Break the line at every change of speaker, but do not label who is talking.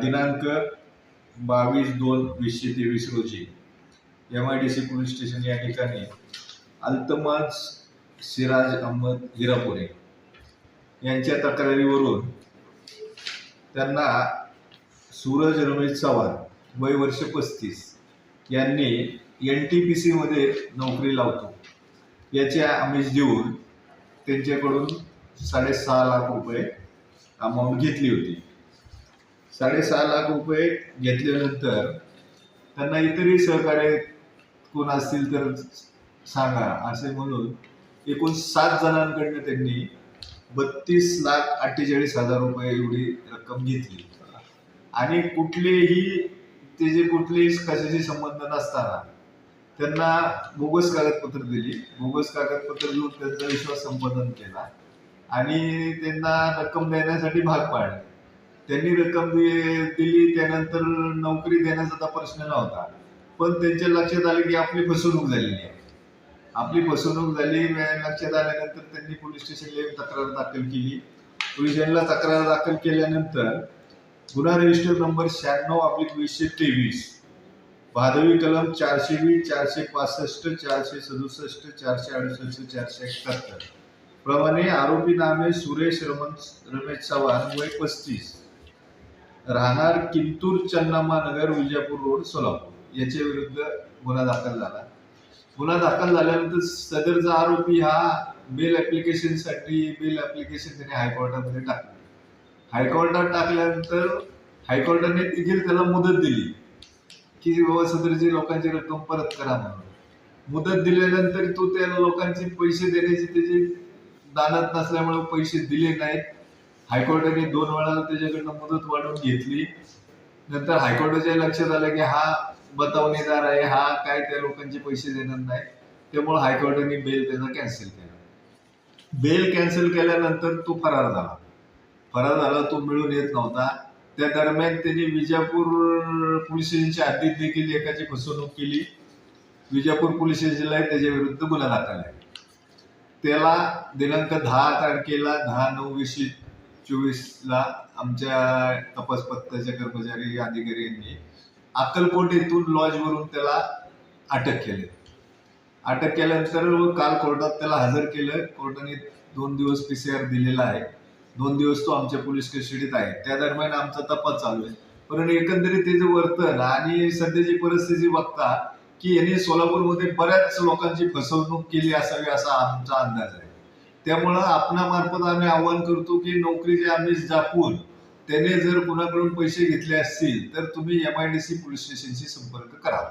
दिनांक बावीस दोन वीसशे तेवीस रोजी M I D C police station या ठिकाणी अल्तमाज सिराज अहमद हिरापुरे यांच्या तक्रारीवरून त्यांना सूरज रमेश चव्हाण वय वर्ष पस्तीस यांनी एन टी पी सीमध्ये नोकरी लावतो. याचे आमिष देऊन त्यांच्याकडून साडेसहा लाख रुपये अमाऊंट घेतली होती. साडेसहा लाख रुपये घेतल्यानंतर त्यांना इतरही सहकार्य कोण असतील तर सांगा असे म्हणून एकूण सात जणांकडनं त्यांनी बत्तीस लाख अठ्ठेचाळीस हजार रुपये एवढी रक्कम घेतली. आणि कुठलेही ते जे कुठलेही कशाशी संबंध नसताना त्यांना बोगस कागदपत्र दिली. बोगस कागदपत्र देऊन त्यांचा विश्वास संपादन केला आणि त्यांना रक्कम देण्यासाठी भाग पाडले. त्यांनी रक्कम दिली त्यानंतर नोकरी देण्याचा आता प्रश्न नव्हता. पण त्यांच्या लक्षात आलं की आपली फसवणूक झालेली आहे. आपली फसवणूक झाली लक्षात आल्यानंतर त्यांनी पोलीस स्टेशनला येऊन तक्रार दाखल केली. पोलिसांना तक्रार दाखल केल्यानंतर गुन्हा रजिस्टर नंबर शहाण्णव आपली वीसशे तेवीस भादवी कलम चारशे वीस चारशे पासष्ट चारशे सदुसष्ट चारशे अडुसष्ट चारशे एकाहत्तर. प्रमाणे आरोपी नामे सुरेश रमन रमेश चव्हाण वय पस्तीस. राहणार किंतूर चन्नामा नगर विजापूर रोड सोलापूर. याच्या विरुद्ध गुन्हा दाखल झाला. गुन्हा दाखल झाल्यानंतर सदरचा आरोपी हा बेल ॲप्लिकेशनसाठी बेल ऍप्लिकेशन त्याने हायकोर्टामध्ये टाकलं. हायकोर्टात टाकल्यानंतर हायकोर्टाने देखील त्याला मुदत दिली की बाबा सदरची लोकांची रक्कम परत करा म्हणून. मुदत दिल्यानंतर तो त्या लोकांचे पैसे देण्याची त्याची दानात नसल्यामुळे पैसे दिले नाहीत. हायकोर्टाने दोन वेळा त्याच्याकडनं मुदत वाढवून घेतली नंतर हायकोर्टाच्या लक्षात आलं की हा बतावणीदार आहे हा काय त्या लोकांचे पैसे देणार नाही त्यामुळे हायकोर्टाने बेल त्याचा कॅन्सल केला. बेल कॅन्सल केल्यानंतर तो फरार झाला. फरार झाला तो मिळून येत नव्हता. त्या दरम्यान त्यांनी विजापूर पोलीस स्टेशनच्या हद्दीत देखील एकाची फसवणूक केली. विजापूर पोलीस स्टेशनला त्याच्या विरुद्ध गुन्हा दाखल आहे त्याला दिनांक दहा तारखेला दहा नऊ वीसशे चोवीसला आमच्या तपास पथकाच्या कर्मचारी अधिकारी यांनी अक्कलकोट येथून लॉजवरून त्याला अटक केली. अटक केल्यानंतर काल कोर्टात त्याला हजर केलं. कोर्टाने दोन दिवस पी सी आर दिलेला आहे. दोन दिवस तो आमच्या पोलीस कस्टडीत आहे. त्या दरम्यान आमचा तपास चालू आहे. पण एकंदरीत त्याचं वर्तन आणि सध्याची परिस्थिती बघता की यांनी सोलापूरमध्ये बऱ्याच लोकांची फसवणूक केली असावी असा आमचा अंदाज आहे. त्यामुळं आपणामार्फत आम्ही आवाहन करतो की नोकरीचे आम्ही जापून त्याने जर कुणाकडून पैसे घेतले असतील तर तुम्ही M I D C police स्टेशनशी संपर्क करावा.